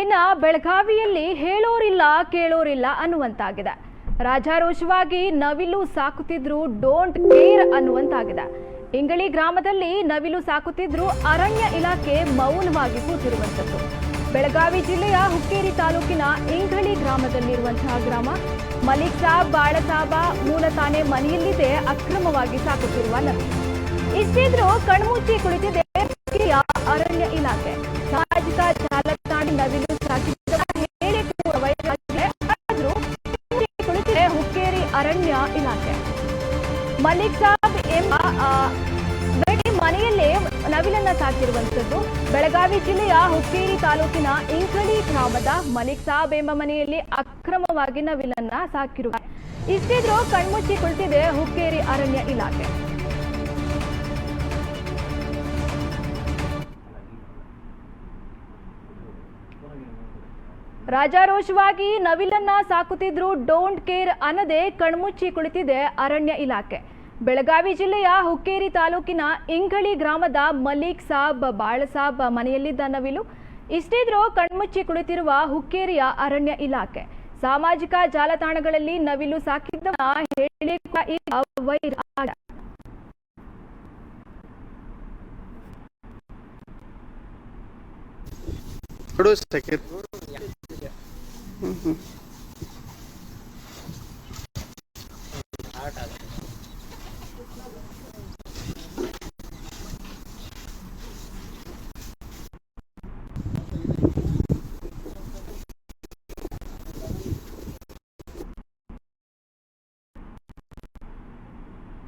ಇನ್ನ ಬೆಳಗಾವಿಯಲ್ಲಿ ಹೇಳೋರಿಲ್ಲ, ಕೇಳೋರಿಲ್ಲ ಅನ್ನುವಂತಾಗಿದೆ. ರಾಜಾರೋಷವಾಗಿ ನವಿಲು ಸಾಕುತ್ತಿದ್ರು ಡೋಂಟ್ ಕೇರ್ ಅನ್ನುವಂತಾಗಿದೆ. ಇಂಗಳಿ ಗ್ರಾಮದಲ್ಲಿ ನವಿಲು ಸಾಕುತ್ತಿದ್ರು ಅರಣ್ಯ ಇಲಾಖೆ ಮೌನವಾಗಿ ಕೂತಿರುವಂತದ್ದು ಬೆಳಗಾವಿ ಜಿಲ್ಲೆಯ ಹುಕ್ಕೇರಿ ತಾಲೂಕಿನ ಇಂಗಳಿ ಗ್ರಾಮದಲ್ಲಿರುವಂತಹ ಗ್ರಾಮ, ಮಲಿಕ್ ಸಾಬ್ ಬಾಳಸಾಬ ಮೂಲತಾನೆ ಮನೆಯಲ್ಲಿದೆ, ಅಕ್ರಮವಾಗಿ ಸಾಕುತ್ತಿರುವ ನವಿಲು. ಇಷ್ಟಿದ್ರೂ ಕಣ್ಮುಚ್ಚಿ ಕುಳಿತಿದೆ ಅರಣ್ಯ ಇಲಾಖೆ. ಅರಣ್ಯ ಇಲಾಖೆ. ಮಲಿಕ್ ಸಾಬ್ ಎಂಬ ಬೆಳಗ್ಗೆ ಮನೆಯಲ್ಲೇ ನವಿಲನ್ನ ಸಾಕಿರುವಂತದ್ದು ಬೆಳಗಾವಿ ಜಿಲ್ಲೆಯ ಹುಕ್ಕೇರಿ ತಾಲೂಕಿನ ಇಂಕಳಿ ಗ್ರಾಮದ ಮಲಿಕ್ ಸಾಬ್ ಎಂಬ ಮನೆಯಲ್ಲಿ ಅಕ್ರಮವಾಗಿ ನವಿಲನ್ನ ಸಾಕಿರುವ ಇಷ್ಟಿದ್ರೂ ಕಣ್ಮುಚ್ಚಿ ಕುಳಿತಿದೆ ಹುಕ್ಕೇರಿ ಅರಣ್ಯ ಇಲಾಖೆ. ರಾಜಾರೋಷವಾಗಿ ನವಿಲನ್ನ ಸಾಕುತ್ತಿದ್ರು ಡೋಂಟ್ ಕೇರ್ ಅನ್ನದೇ ಕಣ್ಮುಚ್ಚಿ ಕುಳಿತಿದೆ ಅರಣ್ಯ ಇಲಾಖೆ. ಬೆಳಗಾವಿ ಜಿಲ್ಲೆಯ ಹುಕ್ಕೇರಿ ತಾಲೂಕಿನ ಇಂಗಳಿ ಗ್ರಾಮದ ಮಲೀಕ್ ಸಾಬ್ ಬಾಳಸಾಬ್ ಮನೆಯಲ್ಲಿದ್ದ ನವಿಲು. ಇಷ್ಟಿದ್ರು ಕಣ್ಮುಚ್ಚಿ ಕುಳಿತಿರುವ ಹುಕ್ಕೇರಿಯ ಅರಣ್ಯ ಇಲಾಖೆ. ಸಾಮಾಜಿಕ ಜಾಲತಾಣಗಳಲ್ಲಿ ನವಿಲು ಸಾಕಿದ್ದ ಹೇಳಿ 嗯哼。